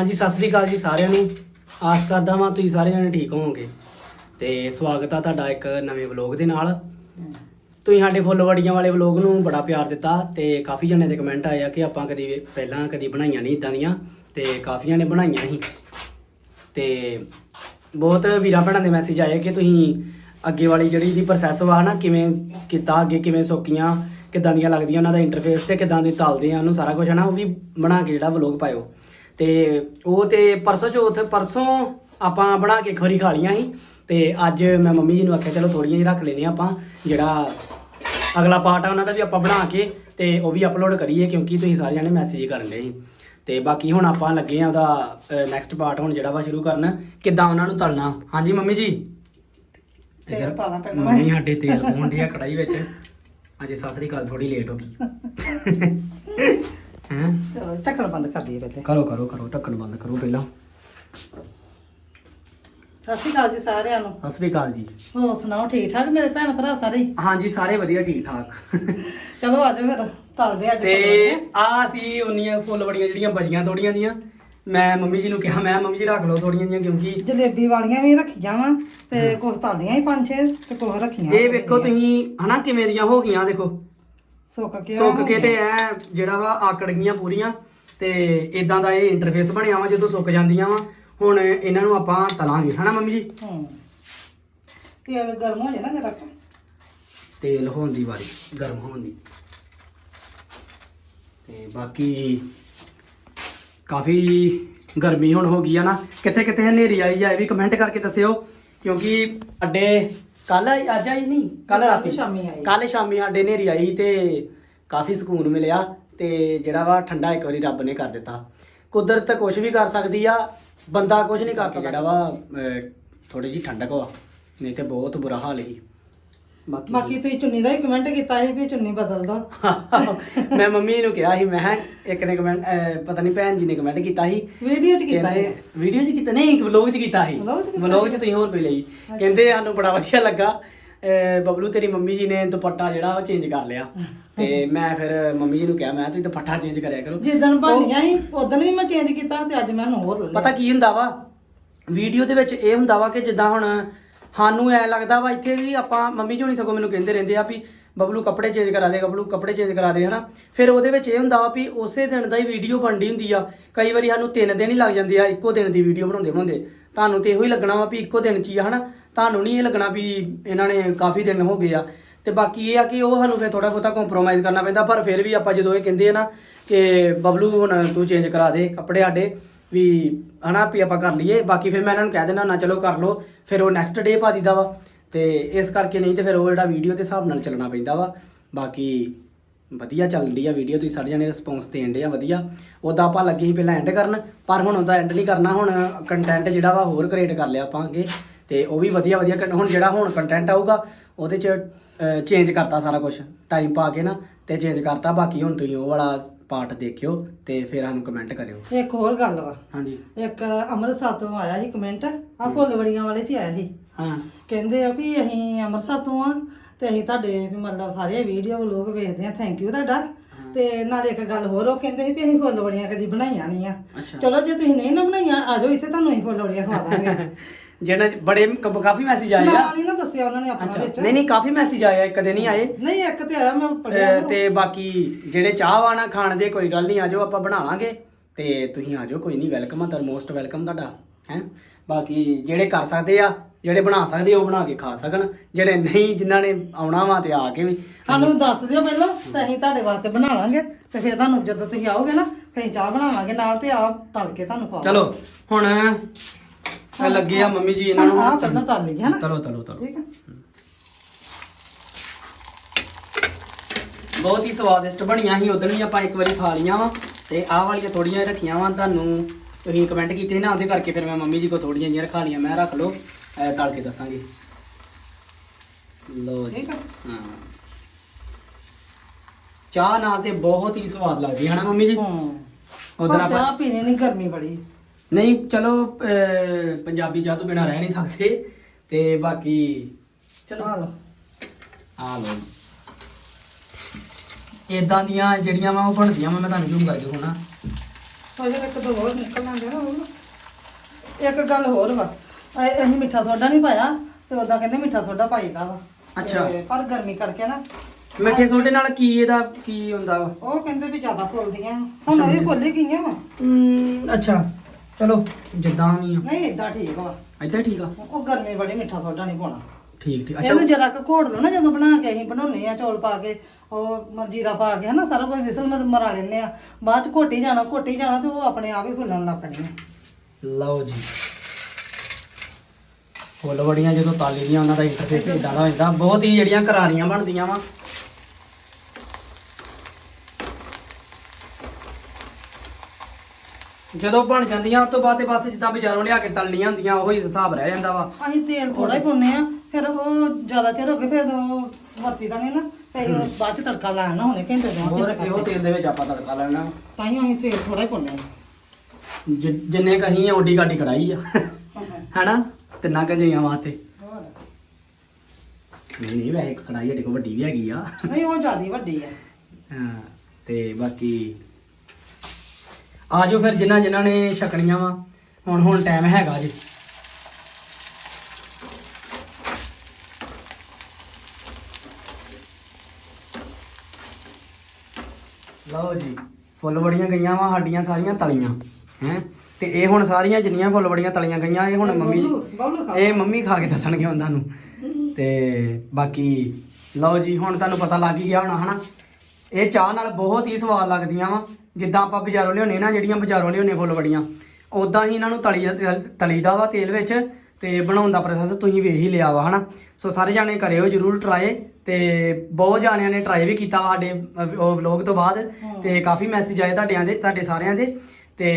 ਹਾਂਜੀ, ਸਤਿ ਸ੍ਰੀ ਅਕਾਲ ਜੀ ਸਾਰਿਆਂ ਨੂੰ। ਆਸ ਕਰਦਾ ਹਾਂ ਤੁਸੀਂ ਸਾਰੇ ਜਣੇ ਠੀਕ ਹੋਵੋਗੇ। ਤੇ ਸਵਾਗਤ ਆ ਤੁਹਾਡਾ ਇੱਕ ਨਵੇਂ ਵਲੌਗ ਦੇ ਨਾਲ। ਤੁਸੀਂ ਸਾਡੇ ਫੁੱਲਵੜੀਆਂ ਵਾਲੇ ਵਲੌਗ ਨੂੰ ਬੜਾ ਪਿਆਰ ਦਿੱਤਾ ਤੇ ਕਾਫੀ ਜਣੇ ਦੇ ਕਮੈਂਟ ਆਏ ਆ ਕਿ ਆਪਾਂ ਕਦੀ ਪਹਿਲਾਂ ਕਦੀ ਬਣਾਈਆਂ ਨਹੀਂ ਇਦਾਂ ਦੀਆਂ ਤੇ ਕਾਫੀਆਂ ਨੇ ਬਣਾਈਆਂ ਸੀ ਤੇ ਬਹੁਤ ਵੀਰਾਂ ਭੈਣਾਂ ਦੇ ਮੈਸੇਜ ਆਏ ਕਿ ਤੁਸੀਂ ਅੱਗੇ ਵਾਲੀ ਜਿਹੜੀ ਦੀ ਪ੍ਰੋਸੈਸ ਵਾ ਨਾ ਕਿਵੇਂ ਕੀਤਾ, ਅੱਗੇ ਕਿਵੇਂ ਸੋਕੀਆਂ, ਕਿੱਦਾਂ ਦੀਆਂ ਲੱਗਦੀਆਂ ਉਹਨਾਂ ਦਾ ਇੰਟਰਫੇਸ ਤੇ ਕਿੱਦਾਂ ਦੀ ਤਾਲਦੇ ਆ ਉਹਨੂੰ ਸਾਰਾ ਕੁਝ ਹੈ ਨਾ ਉਹ ਵੀ ਬਣਾ ਕੇ ਜਿਹੜਾ ਵਲੌਗ ਪਾਇਓ। ਤੇ ਉਹ ਤੇ ਪਰਸੋਂ ਚੌਥ ਪਰਸੋਂ ਆਪਾਂ ਬਣਾ ਕੇ ਖਰੀ ਖਾ ਲੀਆਂ ਸੀ। ਤੇ ਅੱਜ ਮੈਂ ਮੰਮੀ ਜੀ ਨੂੰ ਆਖਿਆ ਚਲੋ ਥੋੜੀਆਂ ਜਿਹੀ ਰੱਖ ਲੈਨੇ ਆਪਾਂ ਜਿਹੜਾ ਅਗਲਾ ਪਾਰਟ ਆ ਉਹਨਾਂ ਦਾ ਵੀ ਆਪਾਂ ਬਣਾ ਕੇ ਤੇ ਉਹ ਵੀ ਅਪਲੋਡ ਕਰੀਏ ਕਿਉਂਕਿ ਤੁਸੀਂ ਸਾਰੇ ਜਣੇ ਮੈਸੇਜ ਕਰਨ ਦੇ ਸੀ। ਤੇ ਬਾਕੀ ਹੁਣ ਆਪਾਂ ਲੱਗੇ ਆ ਉਹਦਾ ਨੈਕਸਟ ਪਾਰਟ ਹੁਣ ਜਿਹੜਾ ਵਾ ਸ਼ੁਰੂ ਕਰਨ। ਕਿੱਦਾਂ ਉਹਨਾਂ ਨੂੰ ਤਲਣਾ? ਹਾਂਜੀ ਮੰਮੀ ਜੀ? ਤੇਲ ਪਾਉਣਾ ਪਹਿਲਾਂ। ਮੰਮੀ ਸਾਡੇ ਤੇਲ ਪਾਉਣ ਦੀ ਆ ਕੜਾਈ ਵਿੱਚ। ਅੱਜ ਸਤਿ ਸ੍ਰੀ ਅਕਾਲ ਥੋੜੀ ਲੇਟ ਹੋ ਗਈ। ਹੈਂ ਚਲੋ ਢੱਕਣ ਬੰਦ ਕਰ ਦਈਏ ਪਹਿਲੇ ਕਰੋ ਕਰੋ ਕਰੋ ਢੱਕਣ ਬੰਦ ਕਰੋ ਪਹਿਲਾਂ। ਸਤਿ ਸ਼੍ਰੀ ਅਕਾਲ ਜੀ ਸਾਰਿਆਂ ਨੂੰ। ਸਤਿ ਸ੍ਰੀ ਅਕਾਲ ਜੀ। ਹੋਰ ਸੁਣਾਓ ਠੀਕ ਠਾਕ ਮੇਰੇ ਭੈਣ ਭਰਾ ਸਾਰੇ? ਹਾਂਜੀ ਸਾਰੇ ਵਧੀਆ ਠੀਕ ਠਾਕ। ਚਲੋ ਆਜੋ ਫਿਰ ਤਲਦੇ ਅੱਜ ਤੇ ਆ ਸੀ ਉਨੀਆਂ ਫੁੱਲ ਬੜੀਆਂ ਜਿਹੜੀਆਂ ਬਚੀਆਂ ਥੋੜੀਆਂ ਜੀਆਂ। ਮੈਂ ਮੰਮੀ ਜੀ ਨੂੰ ਕਿਹਾ ਮੈਂ ਮੰਮੀ ਜੀ ਰੱਖ ਲਓ ਥੋੜੀਆਂ ਜੀਆਂ ਕਿਉਂਕਿ ਜਲੇਬੀ ਵਾਲੀਆਂ ਵੀ ਰੱਖੀਆਂ ਵਾ ਤੇ ਕੁਝ ਤਲਦੀਆਂ ਹੀ ਪੰਜ ਛੇ ਤੇ ਕੁਝ ਰੱਖੀਆਂ ਇਹ ਵੇਖੋ ਤੁਸੀਂ ਹਨਾ ਕਿਵੇਂ ਦੀਆਂ ਹੋ ਗਈਆਂ ਦੇਖੋ। ਸੁੱਕ ਕੇ ਸੁੱਕ ਕੇ ਤੇ ਐ ਜਿਹੜਾ ਵਾ ਆਕੜ ਗਈਆਂ ਪੂਰੀਆਂ ਤੇ ਇਦਾਂ ਦਾ ਇਹ ਇੰਟਰਫੇਸ ਬਣਿਆ ਵਾ ਜਦੋਂ ਸੁੱਕ ਜਾਂਦੀਆਂ ਵਾ ਹੁਣ ਇਹਨਾਂ ਨੂੰ ਆਪਾਂ ਤਲਾਂਗੇ ਹਨਾ ਮੰਮੀ ਜੀ? ਹੂੰ। ਤੇਲ ਗਰਮ ਹੋ ਨਾ ਜਰਾ। ਤੇਲ ਹੋਣ ਦੀ ਵਾਰੀ ਗਰਮ ਹੋਣ ਦੀ। ਤੇ ਬਾਕੀ ਕਾਫੀ ਗਰਮੀ ਹੁਣ ਹੋ ਗਈ ਆ ਨਾ। ਕਿੱਥੇ ਕਿੱਥੇ ਹਨੇਰੀ ਆਈ ਆ ਇਹ ਵੀ ਕਮੈਂਟ ਕਰਕੇ ਦੱਸਿਓ ਕਿਉਂਕਿ ਸਾਡੇ ਕੱਲ ਆਈ ਅੱਜ ਆਈ ਨਹੀਂ ਕੱਲ ਰਾਤੀ। ਸ਼ਾਮੀ ਆਈ। ਕੱਲ ਸ਼ਾਮੀ ਸਾਡੇ ਹਨੇਰੀ ਆਈ ਤੇ ਕਾਫੀ ਸਕੂਨ ਮਿਲਿਆ ਤੇ ਜਿਹੜਾ ਵਾ ਠੰਡਾ ਇੱਕ ਵਾਰੀ ਰੱਬ ਨੇ ਕਰ ਦਿੱਤਾ। ਕੁਦਰਤ ਕੁਝ ਵੀ ਕਰ ਸਕਦੀ ਆ ਬੰਦਾ ਕੁਝ ਨਹੀਂ ਕਰ ਸਕਦਾ ਜਿਹੜਾ ਵਾ ਥੋੜੀ ਜੀ ਠੰਡਕ ਵਾ ਨਹੀਂ ਤੇ ਬਹੁਤ ਬੁਰਾ ਹਾਲ ਸੀ। ਬਾਕੀ ਬਾਕੀ ਤੁਸੀਂ ਚੁੰਨੀ ਦਾ ਹੀ ਕਮੈਂਟ ਕੀਤਾ ਸੀ ਵੀ ਚੁੰਨੀ ਬਦਲ ਦੋ ਮੈਂ ਮੰਮੀ ਨੂੰ ਕਿਹਾ ਸੀ ਮੈਂ ਕਿਹਾ ਇੱਕ ਨੇ ਕਮੈਂਟ ਪਤਾ ਨਹੀਂ ਭੈਣ ਜੀ ਨੇ ਕਮੈਂਟ ਕੀਤਾ ਸੀ। ਵੀਡੀਓ ਚ ਕੀਤਾ ਸੀ। ਵੀਡੀਓ 'ਚ ਕੀਤਾ? ਨਹੀਂ ਵਲੌਗ 'ਚ ਕੀਤਾ ਸੀ। Vlog 'ਚ ਕੀਤਾ ਵਲੌਗ 'ਚ ਤੁਸੀਂ ਹੋਰ ਕੋਈ ਲਈ। ਕਹਿੰਦੇ ਸਾਨੂੰ ਬੜਾ ਵਧੀਆ ਲੱਗਾ। ਅਹ ਬਬਲੂ ਤੇਰੀ ਮੰਮੀ ਜੀ ਨੇ ਦੁਪੱਟਾ ਜਿਹੜਾ ਉਹ ਚੇਂਜ ਕਰ ਲਿਆ। ਤੇ ਮੈਂ ਫਿਰ ਮੰਮੀ ਜੀ ਨੂੰ ਕਿਹਾ ਮੈਂ ਤੁਸੀਂ ਦੁਪੱਟਾ ਚੇਂਜ ਕਰਿਆ ਕਰੋ। ਜਿੱਦਣ ਬਣੀਆਂ ਸੀ ਉਦੋਂ ਵੀ ਮੈਂ ਚੇਂਜ ਕੀਤਾ ਤੇ ਅੱਜ ਮੈਂ ਹੋਰ ਲੈ ਲਿਆ। ਪਤਾ ਕੀ ਹੁੰਦਾ ਵਾ? ਵੀਡੀਓ ਦੇ ਵਿੱਚ ਇਹ ਹੁੰਦਾ ਵਾ ਕਿ ਜਿੱਦਾਂ ਹੁਣ ਸਾਨੂੰ ਐ ਲੱਗਦਾ ਵਾ ਇੱਥੇ ਵੀ ਆਪਾਂ ਮੰਮੀ ਜੀ ਹੁਣੀ ਸਗੋਂ ਮੈਨੂੰ ਕਹਿੰਦੇ ਰਹਿੰਦੇ ਆ ਵੀ ਬਬਲੂ ਕੱਪੜੇ ਚੇਂਜ ਕਰਾ ਦੇ, ਬਬਲੂ ਕੱਪੜੇ ਚੇਂਜ ਕਰਾ ਦੇ, ਹਨਾ? ਫਿਰ ਉਹਦੇ ਵਿੱਚ ਇਹ ਹੁੰਦਾ ਵਾ ਵੀ ਉਸੇ ਦਿਨ ਦਾ ਹੀ ਵੀਡੀਓ ਬਣਦੀ ਹੁੰਦੀ ਆ। ਕਈ ਵਾਰੀ ਸਾਨੂੰ ਤਿੰਨ ਦਿਨ ਹੀ ਲੱਗ ਜਾਂਦੇ ਆ, ਇੱਕੋ ਦਿਨ ਦੀ ਵੀਡੀਓ ਬਣਾਉਂਦੇ ਬਣਾਉਂਦੇ। ਤੁਹਾਨੂੰ ਤੇ ਇਹੋ ਹੀ ਲੱਗਣਾ ਵਾ ਵੀ ਇੱਕੋ ਦਿਨ 'ਚ ਹੀ ਆ, ਹਨਾ? ਤੁਹਾਨੂੰ ਨਹੀਂ ਇਹ ਲੱਗਣਾ ਵੀ ਇਹਨਾਂ ਨੇ ਕਾਫੀ ਦਿਨ ਹੋ ਗਏ ਆ। ਤੇ ਬਾਕੀ ਇਹ ਆ ਕਿ ਉਹ ਸਾਨੂੰ ਫਿਰ ਥੋੜਾ ਬਹੁਤਾ ਕੰਪਰੋਮਾਈਜ਼ ਕਰਨਾ ਪੈਂਦਾ, ਪਰ ਫਿਰ ਵੀ ਆਪਾਂ ਜਦੋਂ ਇਹ ਕਹਿੰਦੇ ਆ ਨਾ ਕਿ ਬਬਲੂ ਹੁਣ ਤੂੰ ਚੇਂਜ ਕਰਾ ਦੇ ਕੱਪੜੇ ਸਾਡੇ ਵੀ ਹਨਾ ਵੀ ਆਪਾਂ ਕਰ ਲਈਏ, ਬਾਕੀ ਫਿਰ ਮੈਂ ਇਹਨਾਂ ਨੂੰ ਕਹਿ ਦੇਣਾ ਨਾ ਚਲੋ ਕਰ ਲਓ, ਫਿਰ ਉਹ ਨੈਕਸਟ ਡੇ ਪਾ ਦਿੰਦਾ ਵਾ। ਤੇ ਇਸ ਕਰਕੇ ਨਹੀਂ ਤੇ ਫਿਰ ਉਹ ਜਿਹੜਾ ਵੀਡੀਓ ਦੇ ਹਿਸਾਬ ਨਾਲ ਚੱਲਣਾ ਪੈਂਦਾ ਵਾ। ਬਾਕੀ ਵਧੀਆ ਚੱਲ ਰਹੀ ਆ ਵੀਡੀਓ ਤੁਸੀਂ ਸਾਰੇ ਜਣੇ ਰਿਸਪੌਂਸ ਦੇਣ ਦੇ ਆ ਵਧੀਆ। ਉਦਾਂ ਆਪਾਂ ਲੱਗੇ ਸੀ ਪਹਿਲਾਂ ਐਂਡ ਕਰਨ, ਪਰ ਹੁਣ ਉਹਦਾ ਐਂਡ ਨਹੀਂ ਕਰਨਾ, ਹੁਣ ਕੰਟੈਂਟ ਜਿਹੜਾ ਵਾ ਹੋਰ ਕ੍ਰੀਏਟ ਕਰ ਲਿਆ ਆਪਾਂ ਅੱਗੇ। ਤੇ ਉਹ ਵੀ ਵਧੀਆ ਵਧੀਆ con- ਹੁਣ ਜਿਹੜਾ ਹੁਣ ਕੰਟੈਂਟ ਆਊਗਾ, ਉਹਦੇ ਚ ਚੇਂਜ ਕਰਤਾ ਸਾਰਾ ਕੁਝ ਟਾਈਮ ਪਾ ਕੇ ਨਾ, ਤੇ ਚੇਂਜ ਕਰਤਾ, ਬਾਕੀ ਹੁਣ ਤੁਸੀਂ ਉਹ ਵਾਲਾ ਪਾਰਟ ਦੇਖਿਓ ਤੇ ਫਿਰ ਸਾਨੂੰ ਕਮੈਂਟ ਕਰਿਓ। ਇੱਕ ਹੋਰ ਗੱਲ ਵਾ। ਹਾਂਜੀ। ਇੱਕ ਅੰਮ੍ਰਿਤਸਰ ਤੋਂ ਆਇਆ ਸੀ ਕਮੈਂਟ ਆ ਫੁੱਲਵੜੀਆਂ ਵਾਲੇ ਚ ਆਇਆ ਸੀ। ਹਾਂ। ਕਹਿੰਦੇ ਆ ਵੀ ਅਸੀਂ ਅੰਮ੍ਰਿਤਸਰ ਤੋਂ ਆ ਤੇ ਅਸੀਂ ਤੁਹਾਡੇ ਵੀ ਮਤਲਬ ਸਾਰੇ ਵੀਡੀਓ ਲੋਕ ਵੇਖਦੇ ਆ ਥੈਂਕ ਯੂ ਤੁਹਾਡਾ। ਤੇ ਨਾਲ ਇੱਕ ਗੱਲ ਹੋਰ ਉਹ ਕਹਿੰਦੇ ਸੀ ਵੀ ਅਸੀਂ ਫੁੱਲਵੜੀਆਂ ਕਦੀ ਬਣਾਈਆਂ ਨਹੀਂ ਆ। ਚਲੋ ਜੇ ਤੁਸੀਂ ਨਹੀਂ ਨਾ ਬਣਾਈਆਂ ਆ ਜਾਓ ਇੱਥੇ ਤੁਹਾਨੂੰ ਅਸੀਂ ਫੁੱਲਵੜੀਆਂ ਖਵਾ ਦਾਂਗੇ। ਜਿਹੜਾ ਬੜੇ ਕ- ਕਾਫੀ ਮੈਸੇਜ ਆਏ ਆ। ਨਾਂ ਨਹੀਂ ਨਾ ਦੱਸਿਆ ਉਹਨਾਂ ਨੇ ਆਪਣਾ ਵਿੱਚ। ਨਹੀਂ ਨਹੀਂ ਕਾਫੀ ਮੈਸੇਜ ਆਏ ਆ ਕਦੇ ਨਹੀਂ ਆਏ। ਨਹੀਂ ਇੱਕ ਤੇ ਆਇਆ ਮੈਂ ਪੜਿਆ ਅਹ ਤੇ ਬਾਕੀ ਜਿਹੜੇ ਚਾਹ ਵਾਣਾ ਖਾਣ ਦੇ ਕੋਈ ਗੱਲ ਨਹੀਂ ਆਜੋ ਆਪਾਂ ਬਣਾ ਲਾਂਗੇ। ਤੇ ਤੁਸੀਂ ਆਜੋ ਕੋਈ ਨਹੀਂ ਵੈਲਕਮ ਆ ਤਾਂ ਮੋਸਟ ਵੈਲਕਮ ਤੁਹਾਡਾ ਹੈ। ਬਾਕੀ ਜਿਹੜੇ ਕਰ ਸਕਦੇ ਆ ਜਿਹੜੇ ਬਣਾ ਸਕਦੇ ਆ, ਉਹ ਬਣਾ ਕੇ ਖਾ ਸਕਣ। ਜਿਹੜੇ ਨਹੀਂ ਜਿਨ੍ਹਾਂ ਨੇ ਆਉਣਾ ਵਾ ਤੇ ਆ ਕੇ ਵੀ। ਸਾਨੂੰ ਦੱਸ ਦਿਓ ਪਹਿਲਾਂ ਤੇ ਅਸੀਂ ਤੁਹਾਡੇ ਵਾਸਤੇ ਬਣਾ ਲਾਂਗੇ। ਤੇ ਫਿਰ ਤੁਹਾਨੂੰ ਜਦੋਂ ਤੁਸੀਂ ਆਓਗੇ ਨਾ ਫਿਰ ਅਸੀਂ ਚਾਹ ਬਣਾਵਾਂਗੇ ਨਾਲ ਤੇ ਆਪ ਤਲ ਕੇ ਤੁਹਾਨੂੰ ਖਵਾਵਾਂਗੇ। ਚਲੋ ਹੁਣ ਇਹ ਲੱਗੇ ਆ ਮੰਮੀ ਜੀ ਇਹਨਾਂ ਨੂੰ। ਪਹਿਲਾਂ ਤਲ ਲਈਏ ਹਨਾ? ਚਲੋ ਚਲੋ ਚਲੋ ਠੀਕ ਹੈ। ਬਹੁਤ ਹੀ ਸਵਾਦਿਸ਼ਟ ਬਣੀਆਂ ਸੀ ਉਦੋਂ ਵੀ ਆਪਾਂ ਇੱਕ ਵਾਰੀ ਖਾ ਲੀਆਂ ਵਾ। ਤੇ ਆਹ ਵਾਲੀਆਂ ਥੋੜੀਆਂ ਰੱਖੀਆਂ ਵਾ ਤੁਹਾਨੂੰ ਤੁਸੀਂ ਕਮੈਂਟ ਕੀਤੇ ਨਾ ਉਹਦੇ ਕਰਕੇ ਫਿਰ ਮੈਂ ਮੰਮੀ ਜੀ ਕੋ ਥੋੜੀਆਂ ਜਿਹੀਆਂ ਰਖਾ ਲੀਆਂ ਮੈਂ ਰੱਖ ਲਓ ਐ ਤਲ ਕੇ ਦੱਸਾਂਗੇ। ਲੋ ਜੀ। ਹਾਂ। ਚਾਹ ਨਾਲ ਤੇ ਬਹੁਤ ਹੀ ਸਵਾਦ ਲੱਗਦੀ ਹੈ ਨਾ ਮੰਮੀ ਜੀ? ਹੂੰ। ਉਧਰ ਆਪਾਂ ਚਾਹ ਪੀਣੀ ਨਹੀਂ ਗਰਮੀ ਬੜੀ। ਨਹੀਂ ਚਲੋ ਅਹ, ਪੰਜਾਬੀ ਚਾਹ ਤੋਂ ਬਿਨਾ ਰਹਿ ਨਹੀਂ ਸਕਦੇ। ਤੇ ਬਾਕੀ ਚਲੋ ਆ ਲਓ। ਆ ਲੋ ਇਦਾਂ ਦੀਆਂ ਜਿਹੜੀਆਂ ਵਾ ਉਹ ਬਣਦੀਆਂ ਵਾ ਮੈਂ ਤੁਹਾਨੂੰ ਜ਼ੂਮ ਕਰਕੇ ਹੋਣਾ। ਹੋ ਜਾ ਇੱਕ ਦੋ ਹੋਰ ਨਿਕਲ ਜਾਂਦੇ ਨਾ ਉਹ ਇੱਕ ਗੱਲ ਹੋਰ ਵਾ ਅ- ਅਸੀਂ ਮਿੱਠਾ ਸੋਡਾ ਨਹੀਂ ਪਾਇਆ ਤੇ ਉਦਾਂ ਕਹਿੰਦੇ ਮਿੱਠਾ ਸੋਡਾ ਪਾਈਦਾ ਵਾ। ਅੱਛਾ। ਤੇ ਪਰ ਗਰਮੀ ਕਰਕੇ ਨਾ। ਮਿੱਠੇ ਸੋਡੇ ਨਾਲ ਕੀ ਇਹਦਾ ਕੀ ਹੁੰਦਾ ਵਾ? ਉਹ ਕਹਿੰਦੇ ਵੀ ਜ਼ਿਆਦਾ ਫੁੱਲਦੀਆਂ। ਹੁਣ ਇਹ ਫੁੱਲ ਹੀ ਗਈਆਂ ਵਾ। ਅੱਛਾ। ਚਲੋ ਜਿੱਦਾਂ ਵੀ ਆ। ਨਹੀਂ ਇਦਾਂ ਠੀਕ ਵਾ। ਏਦਾਂ ਠੀਕ ਆ? ਉਹ ਗਰਮੀ ਬੜੀ ਮਿੱਠਾ ਸੋਡਾ ਨਹੀਂ ਪਾਉਣਾ। ਠੀਕ ਠੀਕ। ਅੱਛਾ। ਇਹਨੂੰ ਜਰਾ ਕੁ ਘੋੜ ਲਓ ਨਾ ਜਦੋਂ ਬਣਾ ਕੇ ਅਸੀਂ ਬਣਾਉਨੇ ਆ ਚੌਲ ਪਾ ਕੇ ਉਹ ਮ- ਜੀਰਾ ਪਾ ਕੇ ਹਨਾ ਸਾਰਾ ਕੁਝ ਵਿਸਲ ਮਰ ਮਰਾ ਲੈਂਦੇ ਆ। ਬਾਅਦ ਚ ਘੋਟੀ ਜਾਣਾ ਘੋਟੀ ਜਾਣਾ ਤੇ ਉਹ ਆਪਣੇ ਆਪ ਹੀ ਫੁੱਲਣ ਲੱਗ ਪੈਣੀ ਆ। ਲਓ ਜੀ। ਫੁੱਲ ਬੜੀਆਂ ਜਦੋਂ ਤਾਲੀ ਦੀਆਂ ਉਹਨਾਂ ਦਾ ਇੰਟਰਫੇਸ ਇਦਾਂ ਦਾ ਹੋ ਜਾਂਦਾ ਬਹੁਤ ਹੀ ਜਿਹੜੀਆਂ ਕਰਾਰੀਆਂ ਬਣਦੀਆਂ ਵਾ। ਜਦੋਂ ਬਣ ਜਾਂਦੀਆਂ ਉਸ ਤੋਂ ਬਾਅਦ ਤੇ ਬਸ ਜਿੱਦਾਂ ਬਾਜ਼ਾਰੋਂ ਲਿਆ ਕੇ ਤਲਣੀਆਂ ਹੁੰਦੀਆਂ ਉਹੀ ਹਿਸਾਬ ਰਹਿ ਜਾਂਦਾ ਵਾ। ਅਸੀਂ ਤੇਲ ਥੋੜਾ ਹੀ ਪਾਉਨੇ ਆ ਫਿਰ ਉਹ ਜ਼ਿਆਦਾ ਚਿਰ ਹੋ ਗਏ ਫਿਰ ਉਹ ਵਰਤੀਦਾ ਨਹੀਂ ਨਾ ਫਿਰ ਉਹ ਬਾਅਦ ਚ ਤੜਕਾ ਲਾਣਾ ਹੁਣੇ ਘੰਟੇ ਦੋ ਹੋਰ ਇਹੋ ਤੇਲ ਦੇ ਵਿੱਚ ਆਪਾਂ ਤੜਕਾ ਲੈਣਾ ਤਾਂ ਹੀ ਅਸੀਂ ਤੇਲ ਥੋੜਾ ਹੀ ਪਾਉਨੇ ਆ ਜਿ- ਜਿੰਨੇ ਕਹੀਂ ਆ ਓਡੀ ਗਾਡੀ ਕੜਾਈ ਆ। ਹੈਨਾ? ਤਿੰਨਾਂ ਕਜੀਆਂ ਵਾਸਤੇ ਹੋਰ। ਨਹੀਂ ਨਹੀਂ ਵੈਸੇ ਕੜਾਈ ਸਾਡੇ ਕੋਲ ਵੱਡੀ ਵੀ ਹੈਗੀ ਆ। ਨਹੀਂ ਉਹ ਜ਼ਿਆਦਾ ਵੱਡੀ ਆ। ਹਾਂ ਤੇ ਬਾਕੀ ਆਜੋ ਫਿਰ ਜਿਨ੍ਹਾਂ ਜਿਨ੍ਹਾਂ ਨੇ ਛਕਣੀਆਂ ਵਾ। ਹੁਣ ਹੁਣ ਟਾਈਮ ਹੈਗਾ ਜੀ। ਲਓ ਜੀ ਫੁੱਲ ਬੜੀਆਂ ਗਈਆਂ ਵਾ ਸਾਡੀਆਂ ਸਾਰੀਆਂ ਤਲੀਆਂ ਹੈ? ਤੇ ਇਹ ਹੁਣ ਸਾਰੀਆਂ ਜਿੰਨੀਆਂ ਫੁੱਲ ਬੜੀਆਂ ਤਲੀਆਂ ਗਈਆਂ ਇਹ ਹੁਣ ਮੰਮੀ ਇਹ ਮੰਮੀ ਖਾ ਕੇ ਦੱਸਣਗੇ ਉਹਨਾਂ ਨੂੰ। ਤੇ ਬਾਕੀ ਲਓ ਜੀ ਹੁਣ ਤੁਹਾਨੂੰ ਪਤਾ ਲੱਗ ਹੀ ਗਿਆ ਹੋਣਾ ਹਨਾ? ਇਹ ਚਾਹ ਨਾਲ ਬਹੁਤ ਹੀ ਸਵਾਦ ਲੱਗਦੀਆਂ ਵਾ। ਜਿੱਦਾਂ ਆਪਾਂ ਬਾਜ਼ਾਰੋਂ ਲਿਆਉਨੇ ਨਾ ਜਿਹੜੀਆਂ ਬਾਜ਼ਾਰੋਂ ਲਿਆਉਨੇ ਫੁੱਲ ਬੜੀਆਂ ਉਦਾਂ ਹੀ ਇਹਨਾਂ ਨੂੰ ਤਲੀ ਤਲੀਦਾ ਵਾ ਤੇਲ ਵਿੱਚ ਤੇ ਬਣਾਉਣ ਦਾ ਪ੍ਰੋਸੈਸ ਤੁਸੀਂ ਵੇਖ ਹੀ ਲਿਆ ਵਾ ਹਨਾ? ਸੋ ਸਾਰੇ ਜਾਣੇ ਕਰਿਓ ਜਰੂਰ ਟਰਾਈ ਤੇ ਬਹੁਤ ਜਾਣਿਆਂ ਨੇ ਟਰਾਈ ਵੀ ਕੀਤਾ ਸਾਡੇ ਉਹ ਵਲੌਗ ਤੋਂ ਬਾਅਦ ਤੇ ਕਾਫੀ ਮੈਸੇਜ ਆਏ ਤੁਹਾਡਿਆਂ ਦੇ ਤੁਹਾਡੇ ਸਾਰਿਆਂ ਦੇ ਤੇ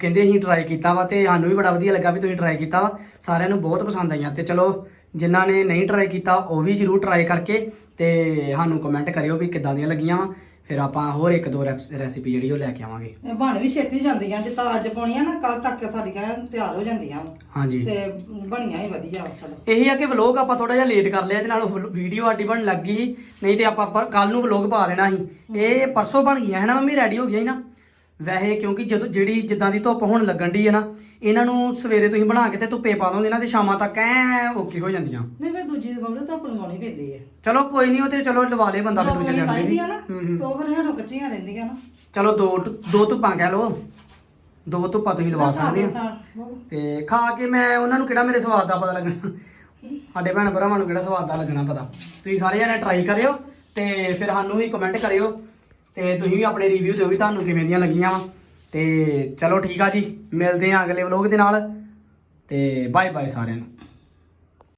ਕਹਿੰਦੇ ਅਸੀਂ ਟਰਾਈ ਕੀਤਾ ਵਾ ਤੇ ਸਾਨੂੰ ਵੀ ਬੜਾ ਵਧੀਆ ਲੱਗਾ ਵੀ ਤੁਸੀਂ ਟਰਾਈ ਕੀਤਾ ਵਾ। ਸਾਰਿਆਂ ਨੂੰ ਬਹੁਤ ਪਸੰਦ ਆਈਆਂ ਤੇ ਚਲੋ ਜਿਨ੍ਹਾਂ ਨੇ ਨਹੀਂ ਟਰਾਈ ਕੀਤਾ ਉਹ ਵੀ ਜਰੂਰ ਟਰਾਈ ਕਰਕੇ ਤੇ ਸਾਨੂੰ ਕਮੈਂਟ ਕਰਿਓ ਵੀ ਕਿੱਦਾਂ ਦੀਆਂ ਲੱਗੀਆਂ ਵਾ। ਫਿਰ ਆਪਾਂ ਹੋਰ ਇੱਕ ਦੋ ਰੈਸਿਪੀ ਜਿਹੜੀ ਉਹ ਲੈ ਕੇ ਆਵਾਂਗੇ। ਇਹ ਬਣ ਵੀ ਛੇਤੀ ਜਾਂਦੀਆਂ ਜਿੱਦਾਂ ਅੱਜ ਪਾਉਣੀਆਂ ਨਾ ਕੱਲ ਤੱਕ ਸਾਡੀਆਂ ਤਿਆਰ ਹੋ ਜਾਂਦੀਆਂ। ਹਾਂਜੀ। ਤੇ ਬਣੀਆਂ ਹੀ ਵਧੀਆ ਚਲੋ। ਇਹੀ ਆ ਕਿ ਵਲੌਗ ਆਪਾਂ ਥੋੜਾ ਜਿਹਾ ਲੇਟ ਕਰ ਲਿਆ ਇਹਦੇ ਨਾਲ ਵੀਡੀਓ ਆਡੀ ਬਣ ਲੱਗ ਗਈ। ਨਹੀਂ ਤੇ ਆਪਾਂ ਕੱਲ ਨੂੰ ਵਲੌਗ ਪਾ ਦੇਣਾ ਸੀ। ਇਹ ਪਰਸੋਂ ਬਣ ਗਈਆਂ ਹੈ ਨਾ ਮੰਮੀ? ਰੈਡੀ ਹੋ ਗਈਆਂ ਸੀ ਨਾ? ਵੈਸੇ ਕਿਉਂਕਿ ਜਦੋਂ ਜਿਹੜੀ ਜਿੱਦਾਂ ਦੀ ਧੁੱਪ ਹੁਣ ਲੱਗਣ ਦੀ ਹੈ ਨਾ ਇਹਨਾਂ ਨੂੰ ਸਵੇਰੇ ਤੁਸੀਂ ਬਣਾ ਕੇ ਤੇ ਧੁੱਪੇ ਪਾ ਦੋਗੇ ਨਾ ਤੇ ਸ਼ਾਮਾਂ ਤੱਕ ਐ ਓਕੇ ਹੋ ਜਾਂਦੀਆਂ। ਨਹੀਂ ਮੈਂ ਦੂਜੀ ਬਬਲੂ ਤਾਂ ਲਵਾਉਣੀ ਪੈਂਦੀ ਹੈ ਚਲੋ ਕੋਈ ਨਹੀਂ ਉਹ ਤੇ ਚਲੋ ਲਵਾ ਲੇ ਬੰਦਾ ਫਿਰ ਜਦੋਂ ਦੂਜੇ ਦਿਨ ਲਾਈਦੀ ਆ ਨਾ ਹੂੰ ਹੂੰ। ਤੇ ਉਹ ਫਿਰ ਹੇਠੋਂ ਕੱਚੀਆਂ ਰਹਿੰਦੀਆਂ ਨਾ। ਚਲੋ ਦੋ ਦੋ ਧੁੱਪਾਂ ਕਹਿ ਲਓ। ਦੋ ਧੁੱਪਾਂ ਤੁਸੀਂ ਲਵਾ ਸਕਦੇ ਹੋ। ਤੇ ਖਾ ਕੇ ਮੈਂ ਉਹਨਾਂ ਨੂੰ ਕਿਹੜਾ ਮੇਰੇ ਸਵਾਦ ਦਾ ਪਤਾ ਲੱਗਣਾ? ਸਾਡੇ ਭੈਣ ਭਰਾਵਾਂ ਨੂੰ ਕਿਹੜਾ ਸਵਾਦ ਦਾ ਲੱਗਣਾ ਪਤਾ? ਤੁਸੀਂ ਸਾਰੇ ਜਣੇ ਟਰਾਈ ਕਰਿਓ ਤੇ ਫਿਰ ਸਾਨੂੰ ਵੀ ਕਮੈਂਟ ਕਰਿਓ। ਤੇ ਤੁਸੀਂ ਵੀ ਆਪਣੇ ਰਿਵਿਊ ਦਿਓ ਵੀ ਤੁਹਾਨੂੰ ਕਿਵੇਂ ਦੀਆਂ ਲੱਗੀਆਂ ਵਾ। ਤੇ ਚਲੋ ਠੀਕ ਆ ਜੀ, ਮਿਲਦੇ ਹਾਂ ਅਗਲੇ ਵਲੋਗ ਦੇ ਨਾਲ। ਤੇ ਬਾਏ ਬਾਏ ਸਾਰਿਆਂ ਨੂੰ।